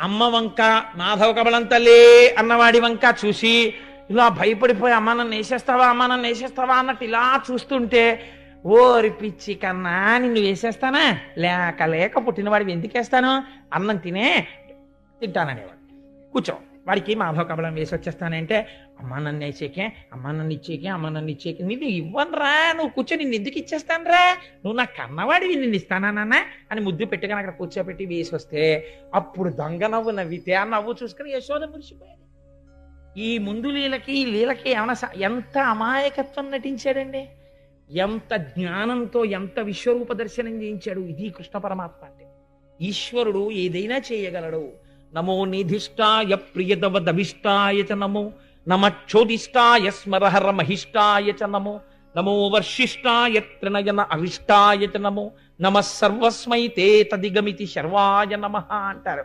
అమ్మ వంక మాధవ కమలం తల్లి అన్నవాడి వంక చూసి ఇలా భయపడిపోయి అమ్మ నన్ను వేసేస్తావా అమ్మ నన్ను వేసేస్తావా అన్నట్టు ఇలా చూస్తుంటే ఓరి పిచ్చి కన్నా నిన్ను వేసేస్తానా? లేక లేక పుట్టినవాడివి ఎందుకు వేస్తాను అన్నం తినే తింటాననేవాడు. కూర్చో. వాడికి మాధవ కబలం వేసి వచ్చేస్తానంటే అమ్మ నన్ను ఇచ్చేకే అమ్మ నన్ను ఇచ్చేకే అమ్మ నన్ను ఇచ్చేకే నిన్ను ఇవ్వనురా నువ్వు కూర్చో నిన్ను ఎందుకు ఇచ్చేస్తానురా? నువ్వు నా కన్నవాడివి నిన్ను ఇస్తానా నాన్న? అని ముద్దు పెట్టుకొని అక్కడ కూర్చోబెట్టి వేసి వస్తే అప్పుడు దొంగ నవ్వు నవ్వితే ఆ నవ్వు చూసుకుని యశోద మురిసిపోయాడు ఈ ముందు లీలకి ఈ లీలకి ఏమైనా ఎంత అమాయకత్వం నటించాడండి. ఎంత జ్ఞానంతో ఎంత విశ్వరూప దర్శనం చేయించాడు ఇది కృష్ణ పరమాత్మ అంటే. ఈశ్వరుడు ఏదైనా చేయగలడు. నమో నిధిష్టాయ ప్రియదవదభిష్టాయ చ నమో నమక్షోదిష్టాయ స్మరహర మహిష్టాయ చ నమో నమో వర్షిష్టాయ త్రినయన అవిష్టాయ చ నమో నమ సర్వస్మై తే తదిగమితి శర్వాయ నమ అంటారు